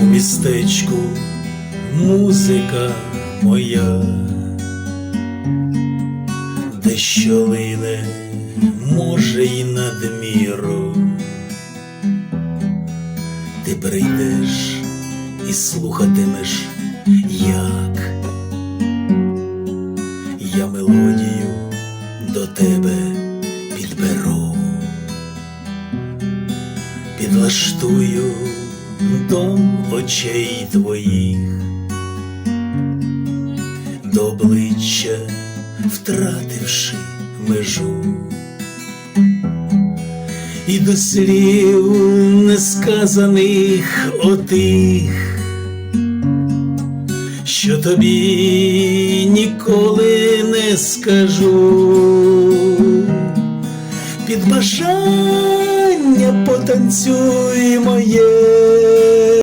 у містечку музика моя, де що лине, може, й надміру. Ти прийдеш і слухатимеш, як я мелодію до тебе підберу, підлаштую до очей твоїх, до обличчя втративши межу. І до слів несказаних отих, що тобі ніколи не скажу, під бажання потанцюй моє.